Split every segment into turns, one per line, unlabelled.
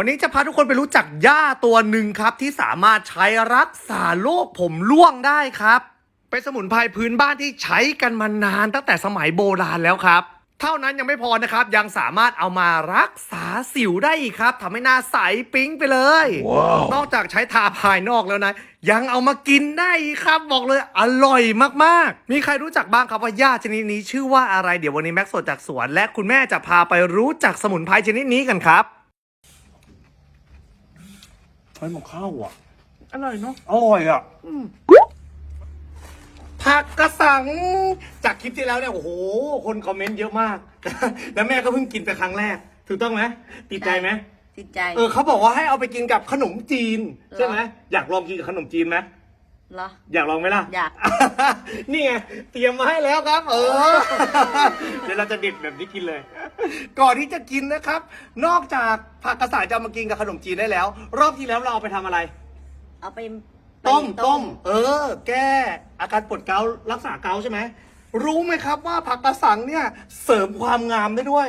วันนี้จะพาทุกคนไปรู้จักหญ้าตัวหนึ่งครับ ที่สามารถใช้รักษาโรคผมร่วงได้ครับ เป็นสมุนไพรพื้นบ้านที่ใช้กันมานานตั้งแต่สมัยโบราณแล้วครับ เท่านั้นยังไม่พอนะครับ ยังสามารถเอามารักษาสิวได้อีกครับทำให้หน้าใสปิ๊งไปเลยนอกจากใช้ทาภายนอกแล้วนะ ยังเอามากินได้อีกครับบอกเลยอร่อยมากๆ มีใครรู้จักบ้างครับว่าหญ้าชนิดนี้ชื่อว่าอะไรเดี๋ยววันนี้แม็กซ์สดจากสวนและคุณแม่จะพาไปรู้จักสมุนไพรชนิดนี้กันครับ
เฮ้ยมันเข้าอะ
อร่อยเนาะ
อร่อยอะ
ผักกระสัง จากคลิปที่แล้วเนี่ย โอ้โห คนคอมเมนต์เยอะมาก แล้วแม่ก็เพิ่งกินไปครั้งแรก ถูกต้องไหมติดใจไหม
ติดใจ
เออเขาบอกว่าให้เอาไปกินกับขนมจีน ใช่ไหม
เหรอ
อยากลองกินกับขนมจีนไหม
เหรอ
อยากลองไหมล่ะ
อยาก
นี่ไงเตรียมมาให้แล้วครับ เออ เดี๋ยวเราจะเด็ดแบบนี้กินเลย ก่อนที่จะกินนะครับ นอกจากผักกระสายจะเอามากินกับขนมจีนได้แล้ว รอบที่แล้วเราเอาไปทำอะไร
เอาไป
ต้ม
ไป
ต้ม เออ แก้อาการปวดเกาต์รักษาเกาต์ใช่ไหม รู้ไหมครับว่าผักกระสังเนี่ยเสริมความงามได้ด้วย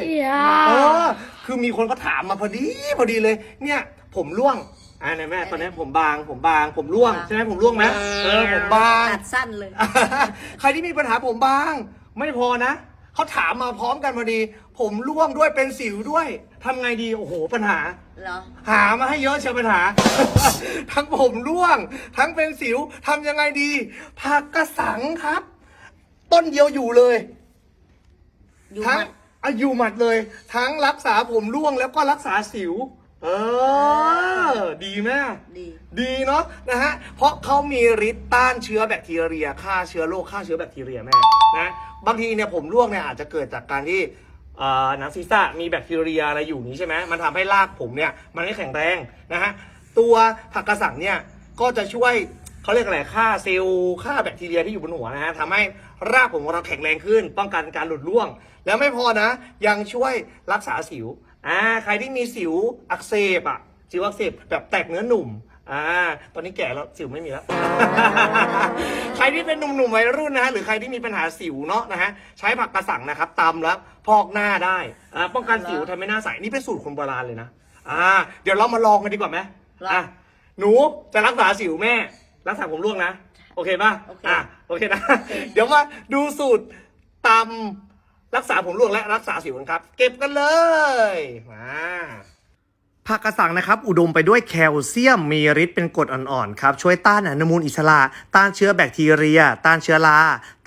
เออ คือมีคนก็ถามมาพอดีพอดีเลย เนี่ย ผมร่วง อ่าไหนแม่ตอนนี้ผมบางผมบางผมร่วง ใช่ไหมผมร่วงไหมเออผมบาง
ตัดสั้นเลย
ใครที่มีปัญหาผมบาง ไม่พอนะเขาถามมาพร้อมกันพอดี ผมร่วงด้วยเป็นสิวด้วยทำไงดีโอ้โหปัญหา
เหรอ
หามาให้เยอะเชียวปัญหา ทั้งผมร่วง ทั้งเป็นสิวทำยังไงดีผักกระสังครับ ต้นเดียวอยู่เลย
อยู่
ทั้ง
มัด
อายุหมัดเลย ทั้งรักษาผมร่วงแล้วก็รักษาสิว เออ ดีไหม
ดี
ดีเนาะนะฮะ เพราะเขามีฤทธิ์ต้านเชื้อแบคทีเรีย ฆ่าเชื้อโรคฆ่าเชื้อแบคทีเรียแม่นะ บางทีเนี่ยผมร่วงเนี่ยอาจจะเกิดจากการที่เอ่อหนังศีรษะมีแบคทีเรียอะไรอยู่นี้ใช่ไหมมันทำให้รากผมเนี่ยมันไม่แข็งแรงนะฮะ ตัวผักกระสังเนี่ยก็จะช่วยเขาเรียกอะไรฆ่าเซลล์ฆ่าแบคทีเรียที่อยู่บนหัวนะฮะทำให้รากผมของเราแข็งแรงขึ้น ป้องกันการหลุดร่วง แล้วไม่พอนะ ยังช่วยรักษาสิวอ่าใครที่มีสิวอักเสบอะ สิวอักเสบแบบแตกเนื้อหนุ่มอ่าตอนนี้แก่แล้วสิวไม่มีแล้ว ใครที่เป็นหนุ่มๆวัยรุ่นนะฮะหรือใครที่มีปัญหาสิวเนาะนะฮะใช้ผักกระสังนะครับตำแล้วพอกหน้าได้อ่าป้องกันสิวทำให้หน้าใสนี่เป็นสูตรคนโบราณเลยนะอ่า เดี๋ยวเรามาลองกันดีกว่าไหม
ลอง
อะหนูจะรักษาสิวแม่ รักษาผมร่วงนะ โอเคป่ะ
โอเค
อะโอเคนะ เดี๋ยวมาดูสูตรตำรักษาผมร่วงและรักษาสิวกันครับ เก็บกันเลยมา ผักกระสังนะครับอุดมไปด้วยแคลเซียมมีฤทธิ์เป็นกรดอ่อนๆครับช่วยต้านอนุมูลอิสระ ต้านเชื้อแบคทีเรีย ต้านเชื้อรา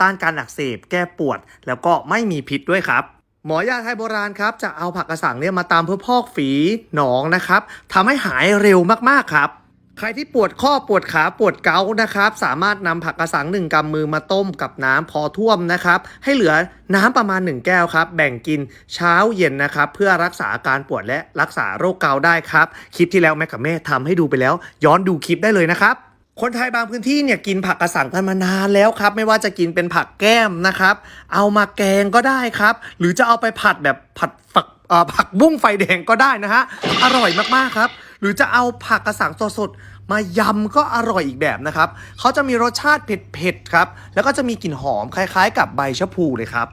ต้านการอักเสบ แก้ปวด แล้วก็ไม่มีพิษด้วยครับ หมอยาไทยโบราณครับจะเอาผักกระสังเนี่ยมาตามเพื่อพอกฝีหนองนะครับทำให้หายเร็วมากๆครับ ใครที่ปวดข้อปวดขาปวดเกานะครับ สามารถนำผักกระสังหนึ่งกำมือมาต้มกับน้ำพอท่วมนะครับ ให้เหลือน้ำประมาณ 1 แก้วครับ แบ่งกินเช้าเย็นนะครับ เพื่อรักษาอาการปวดและรักษาโรคเกาได้ครับ คลิปที่แล้วแม่กับแม่ทำให้ดูไปแล้ว ย้อนดูคลิปได้เลยนะครับคนไทยบางพื้นที่เนี่ยกินผักกระสังกันมานานแล้วครับ ไม่ว่าจะกินเป็นผักแก้มนะครับ เอามาแกงก็ได้ครับ หรือจะเอาไปผัดแบบผัดฝักผักบุ้งไฟแดงก็ได้นะฮะอร่อยมากๆครับ หรือจะเอาผักกระสังสดๆมายำก็อร่อยอีกแบบนะครับเขาจะมีรสชาติเผ็ดๆครับ แล้วก็จะมีกลิ่นหอมคล้ายๆ กับใบชะพูเลยครับ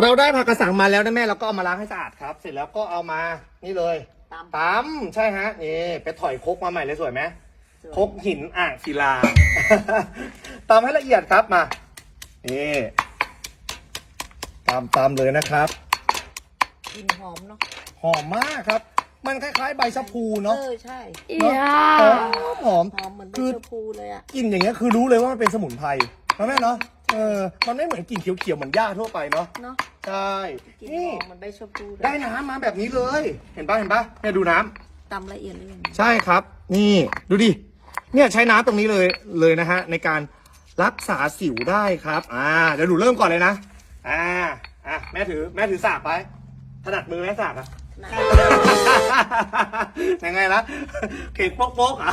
เราได้ผักกระสังมาแล้วนะแม่เราก็เอามาล้างให้สะอาดครับ เสร็จแล้วก็เอามานี่เลย
ตำ
ตำใช่ฮะนี่ไปถอยครกมาใหม่เลยสวยไหม
สวย
ครกหินอ่างศิลา ตำให้ละเอียดครับมานี่ตำตำเลยนะครับ
กลินหอมเนาะ
หอมมากครับ มันคล้ายๆ ใบชะพู
เอ
เนาะ
อใช่
เนอะหอมหอม
หอมเหมือนใบ
คือ
ชะพูเลยอะ
กลิ่นอย่างเงี้ยคือรู้เลยว่ามันเป็นสมุนไพรนะแม่เนาะเออมันไม่เหมือนกลิ่นเขียวๆเหมือนหญ้าทั่วไปเนาะ
เนาะ
ใช่
กลิน
นี่
หอมเหมือนใบชะพูเลย
ได้น้ำมาแบบนี้เลย เห็นปะเห็นปะเนี่ยดูน้ำ
ตำละเอียดเลยอย่างนี้
ใช่ครับ นี่ดูดิเนี่ยใช้น้ำตรงนี้เลยเลยนะฮะ ในการรักษาสิวได้ครับ อ่าเดี๋ยวหนูเริ่มก่อนเลยนะ อ่าอะแม่ถือแม่ถือสากไปถนัดมือแม่สากอะ
นะ
ยังไงล่ะเก่งโป๊กๆอะ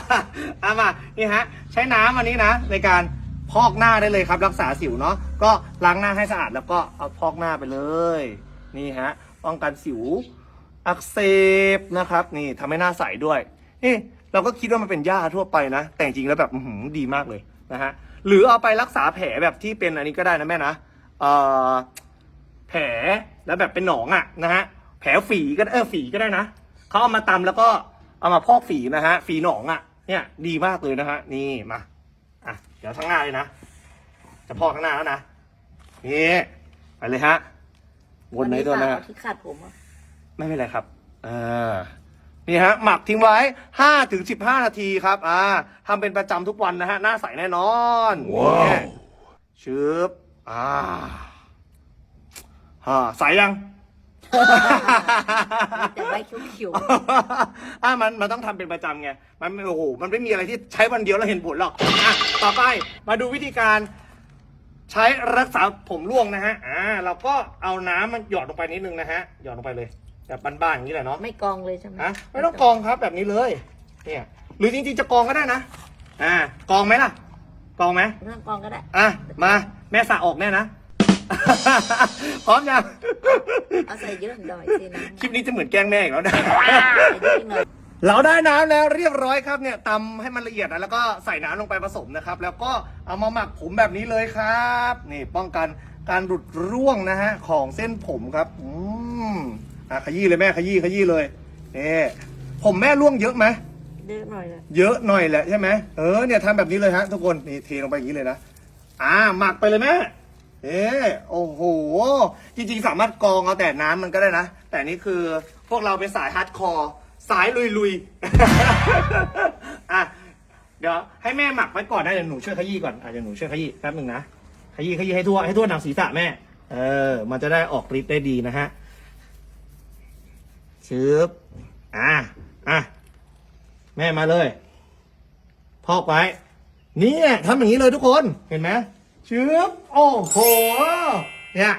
เอามานี่ฮะ ใช้น้ำอันนี้นะ ในการพอกหน้าได้เลยครับรักษาสิวเนาะก็ล้างหน้าให้สะอาดแล้วก็เอาพอกหน้าไปเลย นี่ฮะป้องกันสิว อักเสบนะครับ นี่ทำให้หน้าใสด้วยนี่เราก็คิดว่ามันเป็นหญ้าทั่วไปนะ แต่จริงแล้วแบบอื้อหือดีมากเลยนะฮะหรือเอาไปรักษาแผลแบบที่เป็นอันนี้ก็ได้นะแม่นะเอ่อ แผลแล้วแบบเป็นหนองอะนะฮะ แผลฝีก็ได้เออฝีก็ได้นะเขาเอามาตำแล้วก็เอามาพอกฝีนะฮะ ฝีหนองอะ เนี่ย ดีมากเลยนะฮะ นี่มา อะ เดี๋ยวทั้างหน้าเลยนะ จะพอกข้างหน้าแล้วนะ นี่ไปเลยฮะ วนไหนตัวนะฮะ
ที่ขาดผมอะ
ไม่เป็นไรครับ เออนี่ฮะ หมักทิ้งไว้ห้าถึงสิบห้านาทีครับ อ่าทำเป็นประจำทุกวันนะฮะ หน้าใสแน่นอน
ว้าว
นี่ชืบอ่าฮ่าใสยัง
แต่ใบเขียว
อะมันมันต้องทำเป็นประจำไง มันไม่โอ้โห มันไม่มีอะไรที่ใช้วันเดียวแล้วเห็นผลหรอกอะต่อไปมาดูวิธีการใช้รักษาผมร่วงนะฮะ อ่า เราก็เอาน้ำมันหยอดลงไปนิดนึงนะฮะ หยอดลงไปเลยแบบบ้านๆอย่างนี้แหละเนาะ
ๆไม่กองเลยใช่ไหม
ฮะไม่ต้องกองครับแบบนี้เลย เนี่ย หรือจริงๆจะกองก็ได้นะ อ่ากองไหมล่ะ กองไหม
ไม่ต้องกองก็ได้
อะ มาแม่สระออกแน่นะ พร้อมยัง
เอาใส่เยอะหน่อยสินะ
คลิปนี้จะเหมือนแกล้งแม่อีกแล้วนะ
ใส่เยอะหน่อย
เราได้น้ำแล้วเรียบร้อยครับเนี่ยตำให้มันละเอียดนะแล้วก็ใส่น้ำลงไปผสมนะครับ แล้วก็เอามาหมักผมแบบนี้เลยครับ นี่ป้องกันการหลุดร่วงนะฮะของเส้นผมครับอืมอะขยี้เลยแม่ขยี้ขยี้เลยนี่ผมแม่ร่วงเยอะไหม
เยอะหน่อยเลย
เยอะหน่อยแหละใช่ไหมเออเนี่ยทำแบบนี้เลยฮะทุกคนนี่เทลงไปอย่างนี้เลยนะอ่าหมักไปเลยแม่ เออโอ้โห จริงๆ สามารถกรองเอาแต่น้ำมันก็ได้นะ แต่นี่คือพวกเราเป็นสายฮาร์ดคอร์ สายลุยๆ อะ เดี๋ยวให้แม่หมักไว้ก่อนนะเดี๋ยวหนูช่วยขยี้ก่อนอะเดี๋ยวหนูช่วยขยี้แป๊บหนึ่งนะ ขยี้ขยี้ให้ทั่วให้ทั่วหนังศีรษะแม่ เออ มันจะได้ออกฤทธิ์ได้ดีนะฮะชึบอะ อะ แม่มาเลย พอกไว้ เนี่ยทำอย่างนี้เลยทุกคน เห็นไหม ชืบโอ้โห เนี่ย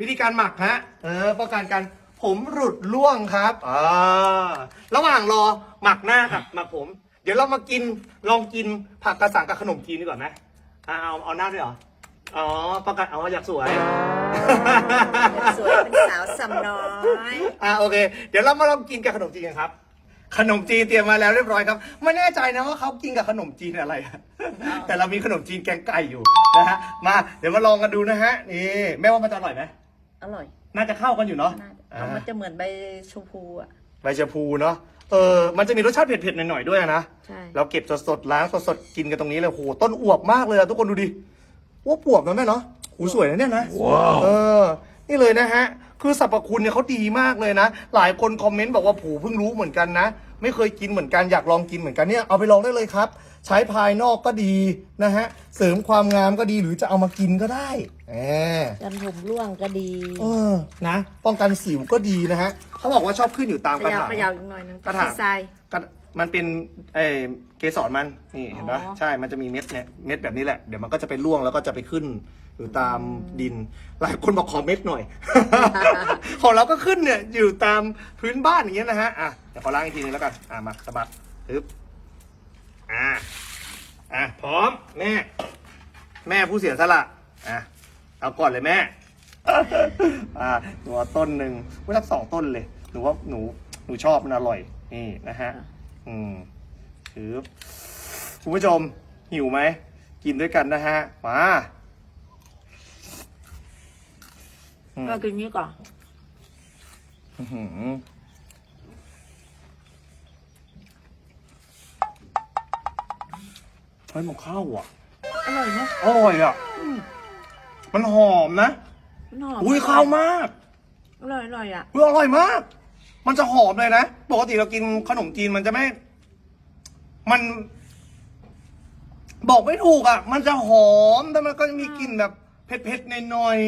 วิธีการหมักฮะ เออป้องกันการผมหลุดร่วงครับอ่าระหว่างรอหมักหน้ากับหมักผม เดี๋ยวเรามากินลองกินผักกระสังกับขนมจีนดีกว่าไหมอ่าเอาเอาหน้าด้วยเหรอ อ๋อประกาศเอาอยากสวย
สวยเป็นสาวสำน้อย
อ่าโอเค เดี๋ยวเรามาลองกินกับขนมจีนกันครับ ขนมจีนเตรียมมาแล้วเรียบร้อยครับ ไม่แน่ใจนะว่าเขากินกับขนมจีนอะไรอะแต่เรามีขนมจีนแกงไก่อยู่นะฮะ มาเดี๋ยวมาลองกันดูนะฮะ นี่แม่ว่ามันจะอร่อยไหม
อร่อย
น่าจะเข้ากันอยู่เนาะ
น่าจะ
อ่า
เอามันจะเหมือนใบชมพูอะ
ใบชะพูเนาะ เออ มันจะมีรสชาติเผ็ดๆหน่อยๆด้วยนะ
ใช่
เราเก็บสดๆล้างสดๆกินกันตรงนี้เลยโหต้นอวบมากเลยอะทุกคนดูดิว่าปวบนะแม่เนาะหูสวยนะเนี่ยนะ
ว้าว
เออ นี่เลยนะฮะ คือสรรพคุณเนี่ยเขาดีมากเลยนะ หลายคนคอมเมนต์บอกว่าผูเพิ่งรู้เหมือนกันนะ ไม่เคยกินเหมือนกันอยากลองกินเหมือนกันเนี่ยเอาไปลองได้เลยครับ ใช้ภายนอกก็ดีนะฮะ เสริมความงามก็ดีหรือจะเอามากินก็ได้แหม
กันผมร่วงก็ดี
เออ นะ ป้องกันสิวก็ดีนะฮะ เขาบอกว่าชอบขึ้นอยู่ตาม
ข
กระ
ยาว
ถาง
ขยาวอีกหน่อยนึง
กระถาง
ทราย
ก็ มันเป็นเออเกสรมันนี่เห็นปะ
อ๋อ
ใช่ มันจะมีเม็ดเนี่ยเม็ดแบบนี้แหละ เดี๋ยวมันก็จะไปร่วงแล้วก็จะไปขึ้น อยู่ตามดิน หลายคนบอกขอเม็ดหน่อย ของเราก็ขึ้นเนี่ยอยู่ตามพื้นบ้านอย่างเงี้ยนะฮะอะเดี๋ยวขอล้างอีกทีนึงแล้วกันอะมาสะบัดปึ๊บอะอะพร้อมแม่ แม่ผู้เสียสละอะเอาก่อนเลยแม่ อ่าหนูเอาต้นหนึ่งไม่สักสองต้นเลย หนูว่าหนูหนูชอบมันอร่อยนี่นะฮะ อืมถือคุณผู้ชมหิวไหม กินด้วยกันนะฮะ มาอืม
ก็กินนี้ก่อน
อื้อหือเฮ้ยมันเข้าอะ
อร่อยเนาะ
อร่อยอะ มันหอมนะ
มันหอม
อุ้ยเข้ามาก
อร่อยอร่อยอะ
อุ้ยอร่อยมาก มันจะหอมเลยนะ ปกติเรากินขนมจีนมันจะไม่ มัน บอกไม่ถูกอะ มันจะหอมแต่มันก็จะมีกลิ่นแบบเผ็ดๆหน่อย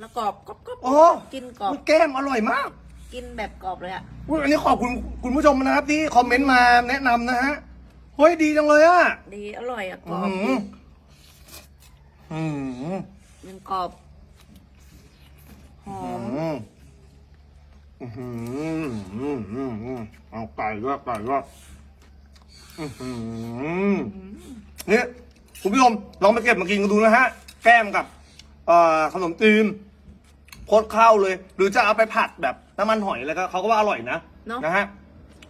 แล้วกรอบกรอบกรอบ
ๆโอ้
กินกรอบ
แก้มอร่อยมาก
กินแบบกรอบเลยอะ
อุ๊ยอันนี้ขอบคุณคุณผู้ชมนะครับ ที่คอมเมนต์มาแนะนำนะฮะเฮ้ยดีจังเลยอะ
ดีอร่อยอะกร
อื
อบ
มอืม
กินกรอบหอ
อื
ม
ม อืมอืมอืมอืมเอาไก่ด้วยไก่ด้วยอืมนี่คุณผู้ชมลองไปเก็บมากินกันดูนะฮะ แก้มกับ เอ่อขนมจีนโคตรเข้าเลย หรือจะเอาไปผัดแบบน้ำมันหอยแล้วก็เขาก็ว่าอร่อยนะ
เนอะ
นะฮะ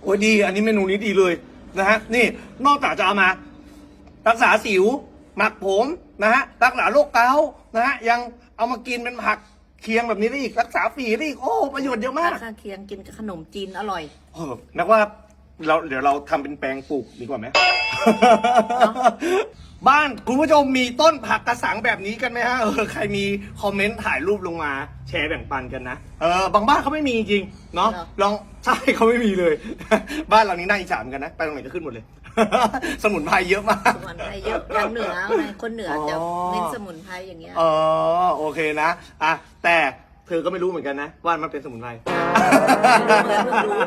โอ้ยดี อันนี้เมนูนี้ดีเลยนะฮะ นี่นอกจากจะเอามา รักษาสิว หมักผมนะฮะ รักษาโรคเกาต์นะฮะ ยังเอามากินเป็นผัก เคียงแบบนี้ได้อีกรักษาฝีได้อีกโอ้ประโยชน์เยอะมาก
ข้างเคียงกินกับขนมจีนอร่อย
เออนักว่าเราเดี๋ยวเราทำเป็นแปลงปลูกดีกว่าไหม บ้านคุณผู้ชมมีต้นผักกระสังแบบนี้กันไหมฮะเออใครมีคอมเมนต์ถ่ายรูปลงมา แชร์แบ่งปันกันนะเออบางบ้านเขาไม่มีจริงเนาะ
เหรอ
ลองใช่เขาไม่มีเลย บ้านเรานี้น่าอิจฉาเหมือนกันนะ ไปตรงไหนก็ขึ้นหมดเลย สมุนไพรเยอะมาก
สมุนไพรเยอะทางเหนือไงคนเหนือจะ
อ๋อ
เน้นสมุนไพรอย่างเงี้ย
อ๋อโอเคนะอะแต่เธอก็ไม่รู้เหมือนกันนะ ว่ามันเป็นสมุนไพร
เพิ่งรู้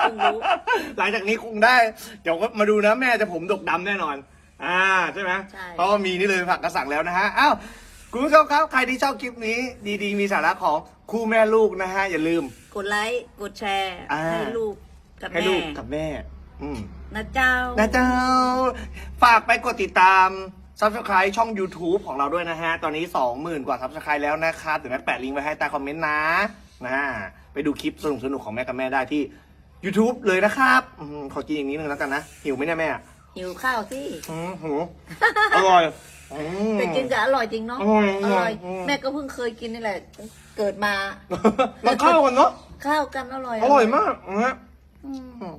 เพิ่งรู้
หลังจากนี้คงได้ เดี๋ยวก็มาดูนะแม่จะผมดกดำแน่นอน อ่าใช่ไหม
ใช่
เพราะว่ามีนี่เลยผักกระสังแล้วนะฮะอ้าวคุณผู้ชมครับ ใครที่ชอบคลิปนี้ ดีๆ มีสาระของคู่แม่ลูกนะฮะ อย่าลืม
กดไลค์กดแชร์
อ่า
ให้ลูกกับ
ให้
แม่
ลูกกับแม่ อืม
นะเจ้า
นะเจ้า ฝากไปกดติดตาม subscribe ช่อง YouTube ของเราด้วยนะฮะ ตอนนี้ 20,000 กว่า subscribe แล้วนะครับเดี๋ยวแม่แปะลิงก์ไว้ให้ใต้คอมเมนต์นะนะไปดูคลิปสนุกๆของแม่กับแม่ได้ที่ YouTube เลยนะครับอมขอกินอย่างนี้นึงแล้วกันนะ หิวไหมเนี่ยแม่
หิวข้าวสิ
อืมหิว อร่อยอืม
แต่กินกับอร่อยจริงเนาะ
อร่อย
อร่อย
อืม
แม่ก็เพิ่งเคยกินนี่แหละ เกิดมา
มันเข้ากันเนาะ
ข้าวกันอร่อย
อร่อยมากนะฮะ
อืม
อืม